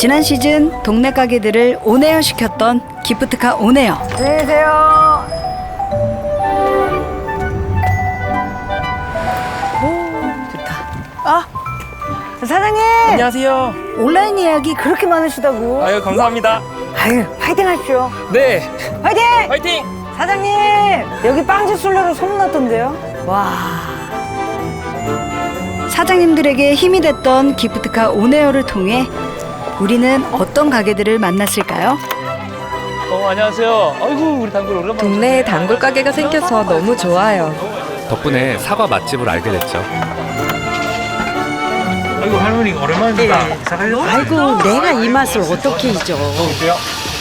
지난 시즌 동네 가게들을 온에어 시켰던 기프트카 온에어. 안녕히 계세요. 오, 좋다. 아, 사장님! 안녕하세요. 온라인 예약이 그렇게 많으시다고. 아유 감사합니다. 아유, 화이팅 하십시오. 네, 화이팅! 화이팅! 사장님! 여기 빵집 술래로 소문났던데요? 와. 사장님들에게 힘이 됐던 기프트카 온에어를 통해 우리는 어떤 가게들을 만났을까요? 어 안녕하세요. 아이고 우리 단골 오랜만에. 동네에 단골 가게가 생겨서 너무 좋아요. 덕분에 사과 맛집을 알게 됐죠. 아이고 할머니 오랜만이다. 아이고 내가 이 맛을 어떻게 잊어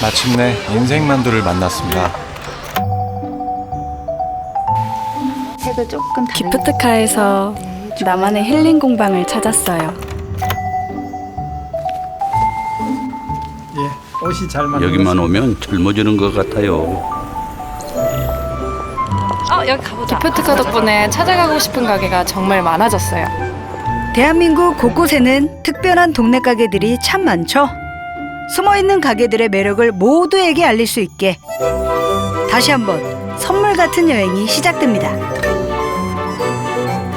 마침내 인생 만두를 만났습니다. 기프트카에서 나만의 힐링 공방을 찾았어요. 여기만 오면 젊어지는 것 같아요. 어, 여기 가보자. 기프트카 덕분에 찾아가고 싶은 가게가 정말 많아졌어요. 대한민국 곳곳에는 특별한 동네 가게들이 참 많죠. 숨어 있는 가게들의 매력을 모두에게 알릴 수 있게 다시 한번 선물 같은 여행이 시작됩니다.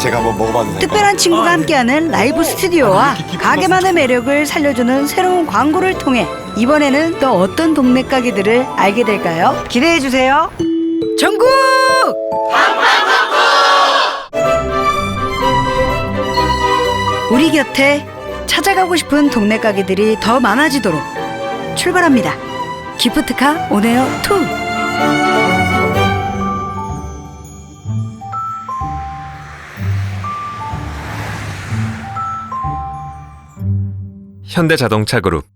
제가 한번 먹어봐도 될까요? 특별한 친구가 함께하는 라이브 스튜디오와 가게만의 매력을 살려주는 새로운 광고를 통해 이번에는 또 어떤 동네 가게들을 알게 될까요? 기대해 주세요. 전국 우리 곁에 찾아가고 싶은 동네 가게들이 더 많아지도록 출발합니다. 기프트카 온에어 2 현대자동차 그룹